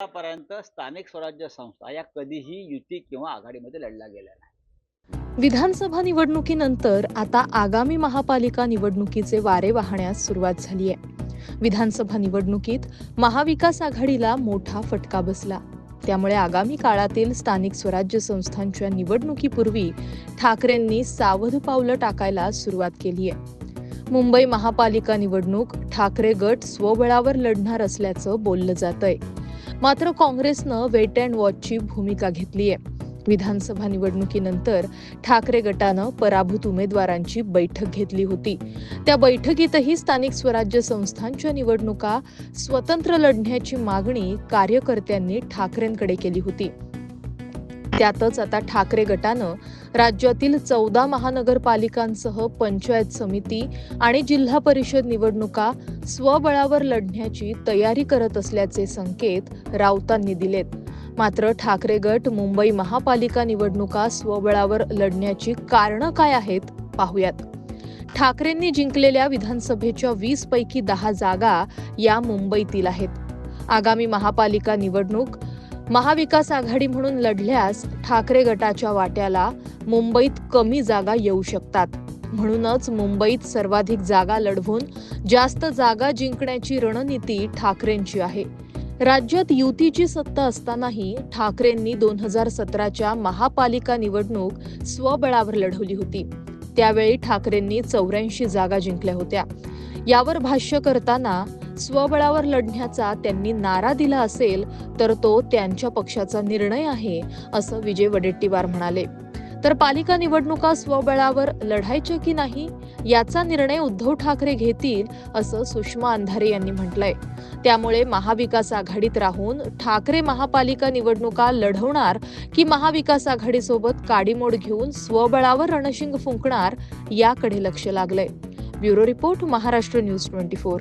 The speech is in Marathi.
आतापर्यंत स्थानिक स्वराज्य संस्था या कधीही युती किंवा आघाडीमध्ये लढल्या गेल्या नाही विधानसभा निवडणुकीनंतर आता आगामी महापालिका निवडणुकीचे वारे वाहण्यास सुरुवात झाली आहे. विधानसभा निवडणुकीत महाविकास आघाडीला मोठा फटका बसला. त्यामुळे आगामी काळातील स्थानिक स्वराज्य संस्थांच्या निवडणुकीपूर्वी ठाकरेंनी सावध पावलं टाकायला सुरुवात केली आहे. मुंबई महापालिका निवडणूक ठाकरे गट स्वबळावर लढणार असल्याचं बोललं जातंय. मात्र काँग्रेसनं वेट अँड वॉचची भूमिका घेतली आहे. विधानसभा निवडणुकीनंतर ठाकरे गटानं पराभूत उमेदवारांची बैठक घेतली होती. त्या बैठकीतही स्थानिक स्वराज्य संस्थांच्या निवडणुका स्वतंत्र लढण्याची मागणी कार्यकर्त्यांनी ठाकरेंकडे केली होती. त्यातच आता ठाकरे गटानं राज्यातील चौदा महानगरपालिकांसह पंचायत समिती आणि जिल्हा परिषद निवडणुका स्वबळावर लढण्याची तयारी करत असल्याचे संकेत राऊतांनी दिलेत. मात्र ठाकरे गट मुंबई महापालिका निवडणुका स्वबळावर लढण्याची कारणं काय आहेत पाहूयात. ठाकरेंनी जिंकलेल्या विधानसभेच्या वीस पैकी दहा जागा या मुंबईतील आहेत. आगामी महापालिका निवडणूक महाविकास आघाडी म्हणून लढल्यास ठाकरे गटाच्या वाट्याला मुंबईत कमी जागा येऊ शकतात. म्हणूनच मुंबईत सर्वाधिक जागा लढवून जास्त जागा जिंकण्याची रणनीती ठाकरेंची आहे. राज्यात युतीची सत्ता असतानाही ठाकरेंनी दोन हजार सतराच्या महापालिका निवडणूक स्वबळावर लढवली होती. त्यावेळी ठाकरेंनी चौऱ्याऐंशी जागा जिंकल्या होत्या. यावर भाष्य करताना स्वबळावर लढण्याचा त्यांनी नारा दिला असेल तर तो त्यांच्या पक्षाचा निर्णय आहे असं विजय वडेट्टीवार म्हणाले. तर पालिका निवडणुका स्वबळावर लढायच्या की नाही याचा निर्णय उद्धव ठाकरे घेतील असं सुषमा अंधारे यांनी म्हटलंय. त्यामुळे महाविकास आघाडीत राहून ठाकरे महापालिका निवडणुका लढवणार की महाविकास आघाडीसोबत काडीमोड घेऊन स्वबळावर रणशिंग फुंकणार याकडे लक्ष लागलंय. Bureau report Maharashtra news twenty four.